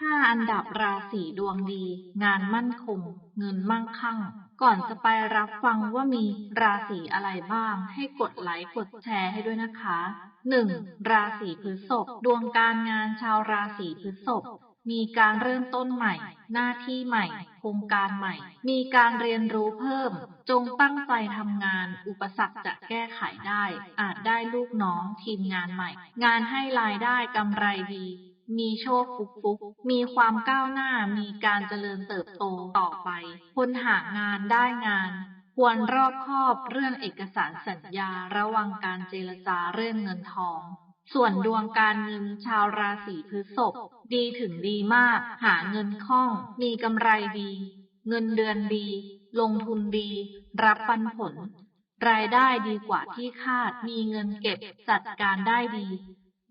5อันดับราศีดวงดี งานมั่นคง เงินมั่งคั่ง ก่อนจะไปรับฟังว่ามีราศีอะไรบ้าง ให้กดไลค์กดแชร์ให้ด้วยนะคะ 1. ราศีพฤษภดวงการงานชาวราศีพฤษภมีการเริ่มต้นใหม่ หน้าที่ใหม่ โครงการใหม่ มีการเรียนรู้เพิ่ม จงตั้งใจทำงาน อุปสรรคจะแก้ไขได้ อาจได้ลูกน้องทีมงานใหม่ งานให้รายได้กำไรดี มีโชคฟุกฟุก มีความก้าวหน้า มีการเจริญเติบโตต่อไป คนหางานได้งาน ควรรอบคอบเรื่องเอกสารสัญญาระวังการเจรจาเรื่องเงินทอง ส่วนดวงการเงินชาวราศีพฤษภดีถึงดีมาก หาเงินคล่อง มีกำไรดี เงินเดือนดี ลงทุนดี รับปันผล รายได้ดีกว่าที่คาด มีเงินเก็บจัดการได้ดี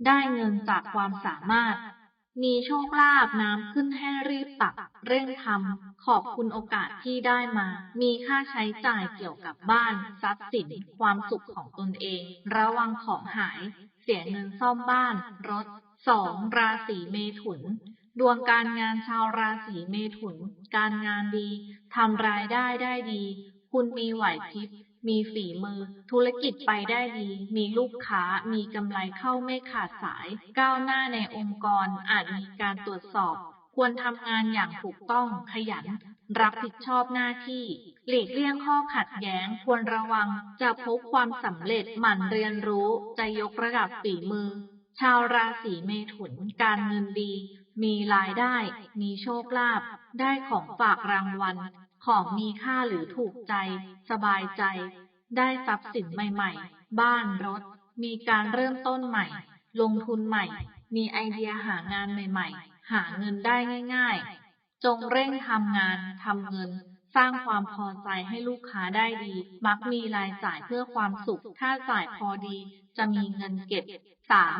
ได้เงินจากความสามารถ มีโชคลาภน้ำขึ้นให้รีบตัก เร่งทำขอบคุณโอกาสที่ได้มา มีค่าใช้จ่ายเกี่ยวกับบ้านทรัพย์สินความสุขของตนเอง ระวังของหาย เสียเงินซ่อมบ้าน รถสองราศีเมถุนดวงการงานชาวราศีเมถุน การงานดี ทำรายได้ได้ดี คุณมีไหวพริบ มีฝีมือ ธุรกิจไปได้ดี มีลูกค้า มีกำไรเข้าไม่ขาดสาย ก้าวหน้าในองค์กร อาจมีการตรวจสอบ ควรทำงานอย่างถูกต้อง ขยัน รับผิดชอบหน้าที่ หลีกเลี่ยงข้อขัดแย้ง ควรระวัง จะพบความสำเร็จ หมั่นเรียนรู้ จะยกระดับฝีมือ ชาวราศีเมถุน การเงินดี มีรายได้ มีโชคลาภ ได้ของฝากรางวัล ของมีค่าหรือถูกใจ สบายใจ ได้ทรัพย์สินใหม่ๆ บ้านรถ มีการเริ่มต้นใหม่ ลงทุนใหม่ มีไอเดียหางานใหม่ ๆ หาเงินได้ง่าย ๆ จงเร่งทำงานทำเงิน สร้างความพอใจให้ลูกค้าได้ดี มักมีรายจ่ายเพื่อความสุข ถ้าจ่ายพอดี จะมีเงินเก็บ 3.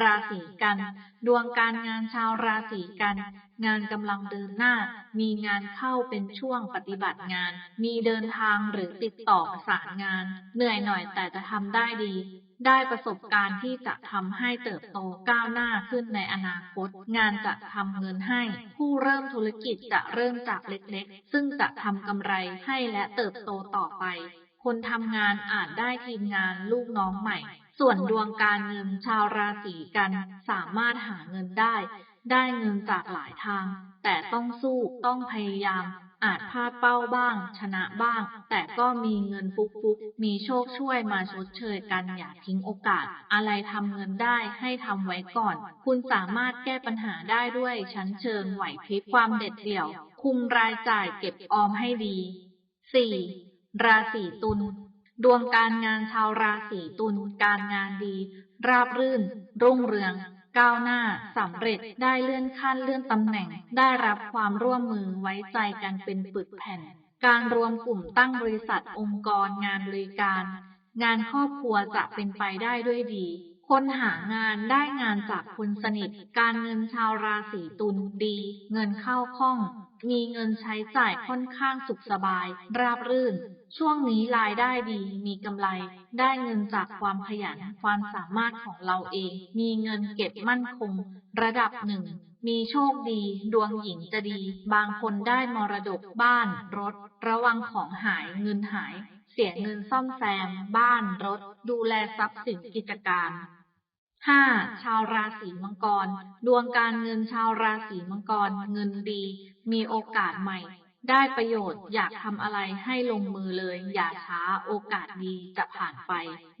ราศีกัน ดวงการงานชาวราศีกัน งานกำลังเดินหน้า มีงานเข้าเป็นช่วงปฏิบัติงาน มีเดินทางหรือติดต่อประสานงาน เหนื่อยหน่อยแต่จะทำได้ดี ได้ประสบการณ์ที่จะทำให้เติบโตก้าวหน้าขึ้นในอนาคต งานจะทำเงินให้ ผู้เริ่มธุรกิจจะเริ่มจากเล็กๆ ซึ่งจะทำกำไรให้และเติบโตต่อไป คนทำงานอาจได้ทีมงานลูกน้องใหม่ ส่วนดวงการเงินชาวราศีกันสามารถหาเงินได้ ได้เงินจากหลายทาง แต่ต้องสู้ต้องพยายาม อาจพลาดเป้าบ้าง ชนะบ้าง แต่ก็มีเงินฟุกฟุกมีโชคช่วยมาชดเชยกันอย่าทิ้งโอกาส อะไรทำเงินได้ให้ทำไว้ก่อน คุณสามารถแก้ปัญหาได้ด้วยชั้นเชิงไหวพริบความเด็ดเดี่ยว คุมรายจ่ายเก็บออมให้ดี 4. ราศีตุลดวงการงานชาวราศีตุลการงานดี ราบรื่น รุ่งเรือง ก้าวหน้าสำเร็จได้เลื่อนขั้นเลื่อนตำแหน่ง ได้รับความร่วมมือไว้ใจกันเป็นปึกแผ่น การรวมกลุ่มตั้งบริษัทองค์กร งานบริการ งานครอบครัวจะเป็นไปได้ด้วยดี คนหางานได้งานจากคนสนิท การเงินชาวราศีตุลดี เงินเข้าคล่อง มีเงินใช้จ่ายค่อนข้างสุขสบาย ราบรื่น ช่วงนี้รายได้ดี มีกำไร ได้เงินจากความขยัน ความสามารถของเราเอง มีเงินเก็บมั่นคง ระดับหนึ่ง มีโชคดี ดวงหญิงจะดี บางคนได้มรดกบ้าน รถ ระวังของหาย เงินหาย เสียเงินซ่อมแซม บ้าน รถ ดูแลทรัพย์สินกิจการ 5. ชาวราศีมังกร ดวงการเงินชาวราศีมังกร เงินดี มีโอกาสใหม่ ได้ประโยชน์ อยากทำอะไรให้ลงมือเลย อย่าช้า โอกาสดีจะผ่านไป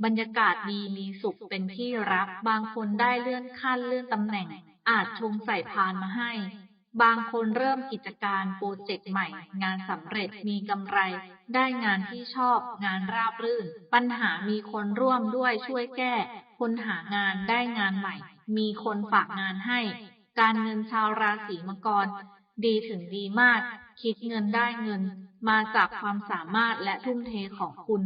บรรยากาศดีมีสุขเป็นที่รัก บางคนได้เลื่อนขั้นเลื่อนตำแหน่ง อาจชงใส่พานมาให้ บางคนเริ่มกิจการโปรเจกต์ใหม่ งานสำเร็จมีกำไร ได้งานที่ชอบงานราบรื่น ปัญหามีคนร่วมด้วยช่วยแก้ คนหางานได้งานใหม่ มีคนฝากงานให้ การเงินชาวราศีมังกร ดีถึงดีมาก คิดเงินได้เงิน มาจากความสามารถและทุ่มเทของคุณ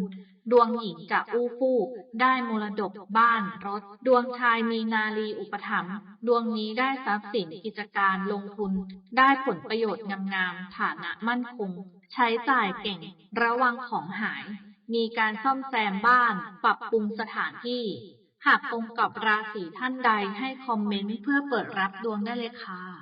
ดวงหญิงจะอู้ฟู่ได้มรดกบ้านรถ ดวงชายมีนาลีอุปถัมภ์ดวงนี้ได้ทรัพย์สินกิจการลงทุน ได้ผลประโยชน์งามๆฐานะมั่นคง ใช้จ่ายเก่ง ระวังของหาย มีการซ่อมแซมบ้าน ปรับปรุงสถานที่ หากตรงกับราศีท่านใดให้คอมเมนต์เพื่อเปิดรับดวงได้เลยค่ะ